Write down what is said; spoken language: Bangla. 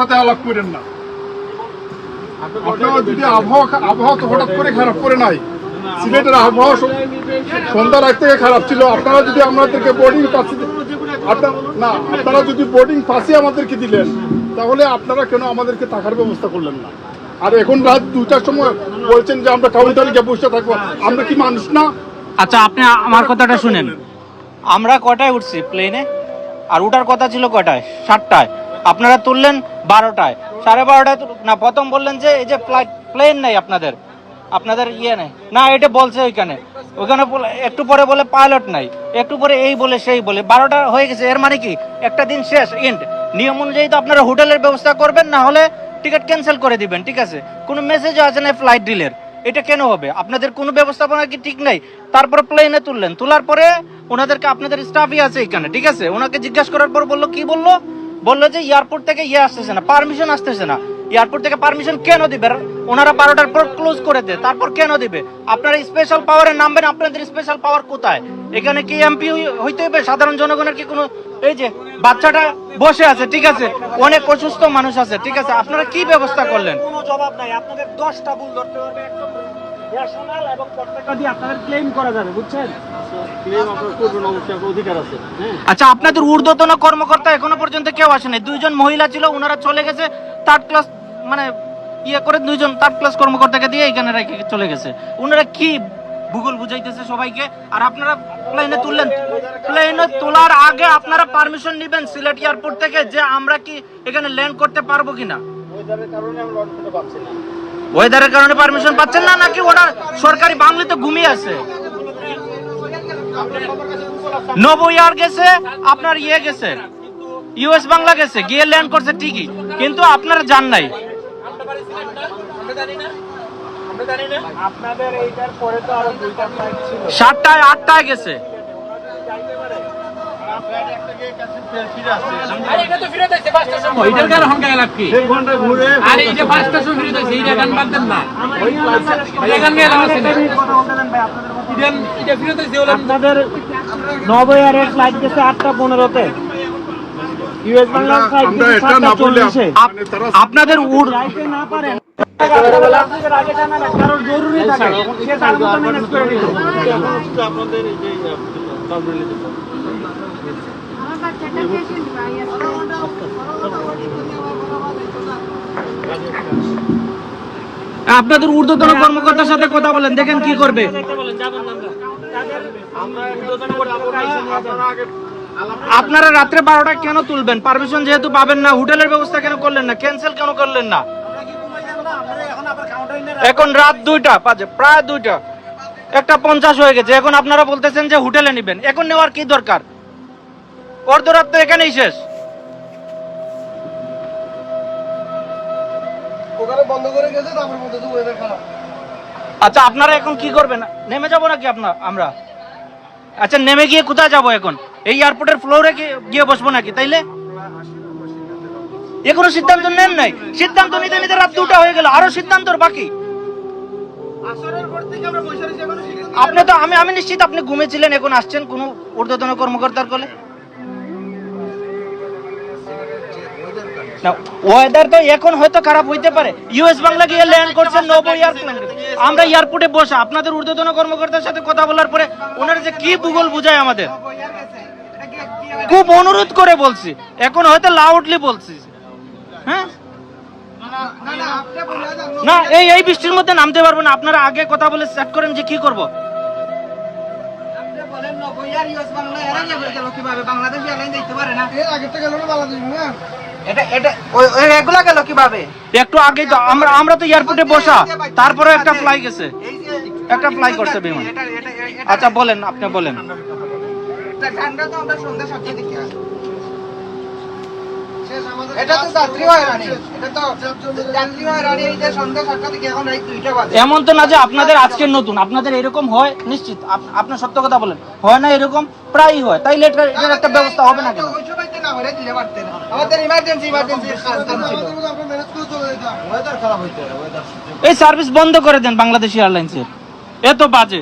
সাথে আলাপ করেন না। আপনারা যদি আবহাওয়া আবহাওয়া তো হঠাৎ করে খারাপ করে নাই সিলেটের আবহাওয়া সন্ধ্যার সন্ধ্যা রাত থেকে খারাপ ছিল আপনারা যদি আমাদেরকে বোর্ডিং আপনার না আপনারা যদি বোর্ডিং পাসি আমাদেরকে দিলেন তাহলে আপনারা কেন আমাদেরকে থাকার ব্যবস্থা করলেন না? আর এখন রাত দুটার সময় বলছেন যে আমরা কাউন্টারে গিয়ে বসে থাকব আমরা কি মানুষ না? আচ্ছা আপনি আমার কথাটা শুনেন। আমরা কটায় উঠছি? প্লেনে আর উঠার কথা ছিল কটায় সাতটায়। আপনারা তুললেন বারোটায়। সাড়ে বারোটায় না, প্রথম বললেন যে এই যে ফ্লাইট প্লেন নেই আপনাদের। আপনাদের ইয়ে নেই। না, এটা বলছে ওইখানে। ওইখানে একটু পরে বলে পাইলট নাই। একটু পরে এই বলে, সেই বলে। বারোটা হয়ে গেছে। এর মানে কি? একটা দিন শেষ এন্ড নিয়ম অনুযায়ী তো আপনারা হোটেলের ব্যবস্থা করবেন, না হলে টিকিট ক্যান্সেল করে দিবেন, ঠিক আছে? কোনো মেসেজও আছে না ফ্লাইট ডিলের এটা কেন হবে? আপনাদের কোনো ব্যবস্থাপনা কি ঠিক নাই? তারপরে প্লেনে তুললেন। তোলার পরে ওনাদেরকে, আপনাদের স্টাফই আছে এখানে, ঠিক আছে? ওনাকে জিজ্ঞাসা করার পর বলল, কি বলল? বলল যে এয়ারপোর্ট থেকে ইয়ে আসতেছে না পারমিশন আসতেছে না। এয়ারপোর্ট থেকে পারমিশন কেন দিবে? ওনারা বারোটার পর ক্লোজ করে দেয়, তারপর কেন দিবে? আপনারা স্পেশাল পাওয়ারে নামবেন, আপনাদের স্পেশাল পাওয়ার কোথায়? এখানে কি এমপি হইতে হবে? সাধারণ জনগণের কি কোনো, এই যে বাচ্চাটা বসে আছে, ঠিক আছে? অনেক অসুস্থ মানুষ আছে, ঠিক আছে? আপনারা কি ব্যবস্থা করলেন? কোনো জবাব নাই, আপনাদের দশটা ভুল ধরতে পারবে একদম রেশনাল এবং প্রত্যেকটা আপনাদের ক্লেম করা যাবে বুঝছেন? ক্লেম আপনার করবেন অবশ্যই আপনার অধিকার আছে হ্যাঁ? আচ্ছা আপনাদের ঊর্ধ্বতন কর্মকর্তা এখনও পর্যন্ত কেউ আসেনি? দুইজন মহিলা ছিল ওনারা চলে গেছে থার্ড ক্লাস মানে ইয়ে করে দুইজন থার্ড ক্লাস কর্মকর্তাকে দিয়ে এখানে রেখে চলে গেছে। ওনারা কি ভূগোল বুঝাইতেছে সবাইকে? আর আপনারা প্লেনে তুললেন প্লেনে তোলার আগে আপনারা পারমিশন নেবেন সিলেট এয়ারপোর্ট থেকে যে আমরা কি এখানে ল্যান্ড করতে পারব কিনা? ওয়েদারের কারণে আমরা অর্ডারটা পাচ্ছি না। ওয়েদারের কারণে পারমিশন পাচ্ছেন না, নাকি ওরা সরকারি বাংলা তো ঘুমিয়ে আছে? নব ইয়ার গেছে, আপনার ইয়ে গেছে ইউএস বাংলা গেছে, গিয়ে ল্যান্ড করছে ঠিকই, কিন্তু আপনারা যান নাই। সাতটায় আটটায় গেছে। কি? আরে গেছে আটটা পনেরোতে। ইউএস বাংলার ফ্লাইট আমরা গেছে এটা সাতটা না বললে চল্লিশে। আপ- আপনাদের উড় না পারেন। জরুরি থাকে। আপনাদের ঊর্ধ্বতন কর্মকর্তার সাথে কথা বলেন, দেখেন কি করবে। আপনারা রাত্রে বারোটা কেন তুলবেন? পারমিশন যেহেতু পাবেন না, হোটেলের ব্যবস্থা কেন করলেন না? ক্যান্সেল কেন করলেন না? এখন রাত দুইটা, বাজে, প্রায় দুইটা। একটা পঞ্চাশ হয়ে গেছে, এখন আপনারা বলতেছেন যে হোটেলে নেবেন। এখন নেওয়ার কি দরকার? অর্ধরাত তো এখানেই শেষ। ওখানে বন্ধ করে গেছে তারপর মধ্যে ওয়েদার খারাপ। আচ্ছা আপনারা এখন কি করবেন? নেমে যাব নাকি আপনার আমরা? আচ্ছা নেমে গিয়ে কোথায় যাব এখন? এই এয়ারপোর্টের ফ্লোরে গিয়ে বসবো নাকি তাইলে? এখনও সিদ্ধান্ত নেন নাই? সিদ্ধান্ত নিতে নিতে রাত দুটা হয়ে গেল আরও সিদ্ধান্তর বাকি। আপনি তো আমি আমি নিশ্চিত আপনি ঘুমেছিলেন এখন আসছেন কোনো ঊর্ধ্বতন কর্মকর্তার কোলে? না ওয়েদার তো এখন হয়তো খারাপ হইতে পারে। ইউএস বাংলা গিয়ে ল্যান্ড করছেন নব্বই এয়ারপ্লেন আমরা এয়ারপোর্টে বসে আপনাদের ঊর্ধ্বতন কর্মকর্তার সাথে কথা বলার পরে ওনারা যে কি ভূগোল বুঝায় আমাদের? খুব অনুরোধ করে বলছি এখন হয়তো লাউডলি বলছি। হ্যাঁ? না এই এই বৃষ্টির মধ্যে নামতে পারব না আপনারা আগে কথা বলে সেট করেন যে কি করব। বাংলাদেশ এয়ারলাইন দেখতে পারে না। এর আগে থেকে গেল না বাংলাদেশ না এটা এটা এগুলা গেল কীভাবে? একটু আগে তো আমরা আমরা তো এয়ারপোর্টে বসা তারপরে একটা ফ্লাই গেছে। একটা ফ্লাই করছে বিমান। এটা এটা এটা আচ্ছা বলেন আপনি বলেন। ঠান্ডা তো আমরা সন্ধ্যা সাতটা দেখি এটা তো যাত্রী হয়রানি। এটা তো যাত্রী হয়রানি এই যে সন্ধ্যা সাতটা থেকে এখন রাত দুইটা বাজে। এমন তো না যে আপনাদের আজকের নতুন আপনাদের এরকম হয় নিশ্চিত আপনার সত্য কথা বলেন। হয় না এরকম প্রায়ই হয়। তাই এটার একটা ব্যবস্থা হবে না কেন? এই সার্ভিস বন্ধ করে দেন বাংলাদেশ এয়ারলাইন্সের এত বাজে।